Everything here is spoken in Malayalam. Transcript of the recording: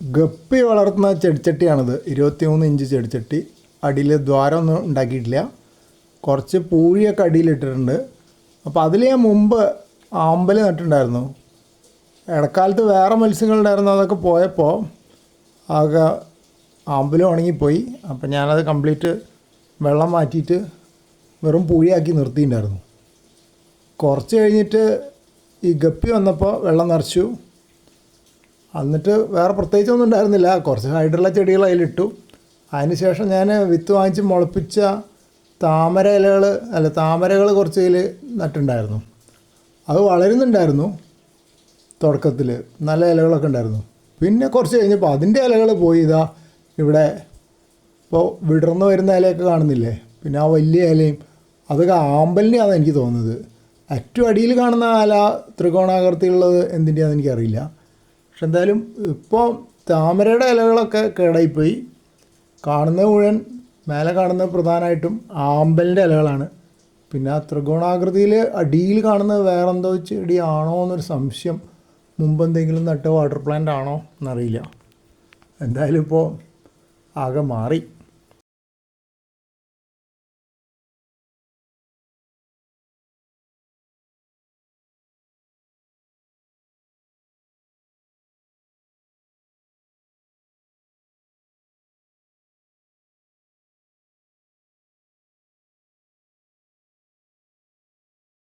ഗപ്പി വളർത്തുന്ന ചെടിച്ചട്ടിയാണിത്. ഇരുപത്തിമൂന്ന് ഇഞ്ച് ചെടിച്ചട്ടി. അടിയിൽ ദ്വാരമൊന്നും ഉണ്ടാക്കിയിട്ടില്ല. കുറച്ച് പൂഴിയൊക്കെ അടിയിലിട്ടിട്ടുണ്ട്. അപ്പോൾ അതിൽ ഞാൻ മുമ്പ് ആമ്പൽ നട്ടിട്ടുണ്ടായിരുന്നു. ഇടക്കാലത്ത് വേറെ മത്സ്യങ്ങളുണ്ടായിരുന്നു അതൊക്കെ പോയപ്പോൾ ആകെ ആമ്പലും ഉണങ്ങിപ്പോയി. അപ്പോൾ ഞാനത് കംപ്ലീറ്റ് വെള്ളം മാറ്റിയിട്ട് വെറും പൂഴിയാക്കി നിർത്തിയിട്ടുണ്ടായിരുന്നു. കുറച്ച് കഴിഞ്ഞിട്ട് ഈ ഗപ്പി വന്നപ്പോൾ വെള്ളം നിറച്ചു. എന്നിട്ട് വേറെ പ്രത്യേകിച്ചൊന്നും ഉണ്ടായിരുന്നില്ല. കുറച്ച് ഹൈഡുള്ള ചെടികൾ അതിലിട്ടു. അതിന് ശേഷം ഞാൻ വിത്ത് വാങ്ങിച്ച് മുളപ്പിച്ച താമര ഇലകൾ അല്ല താമരകൾ കുറച്ച് ഇതിൽ നട്ടുണ്ടായിരുന്നു അത് വളരുന്നുണ്ടായിരുന്നു തുടക്കത്തിൽ നല്ല ഇലകളൊക്കെ ഉണ്ടായിരുന്നു. പിന്നെ കുറച്ച് കഴിഞ്ഞപ്പോൾ അതിന്റെ ഇലകൾ പോയി ഇതാ ഇവിടെ ഇപ്പോൾ വിടർന്ന് വരുന്ന ഇലയൊക്കെ കാണുന്നില്ലേ? പിന്നെ ആ വലിയ ഇലയും അതൊക്കെ ആമ്പലിന്റെയാണ് എനിക്ക് തോന്നുന്നത്. ഏറ്റവും അടിയിൽ കാണുന്ന ഇല ത്രികോണാകൃതിയുള്ളത് എന്തിന്റെയാണെന്ന് എനിക്കറിയില്ല. പക്ഷെ എന്തായാലും ഇപ്പോൾ താമരയുടെ ഇലകളൊക്കെ കേടായിപ്പോയി. കാണുന്ന മുഴുവൻ മേലെ കാണുന്ന പ്രധാനമായിട്ടും ആമ്പലിന്റെ ഇലകളാണ്. പിന്നെ ആ ത്രികോണാകൃതിയിൽ അടിയിൽ കാണുന്ന വേറെ എന്തോ ചെടിയാണോ എന്നൊരു സംശയം മുമ്പ് എന്തെങ്കിലും നട്ട വാട്ടർ പ്ലാന്റ് ആണോ എന്നറിയില്ല. എന്തായാലും ഇപ്പോൾ ആകെ മാറി.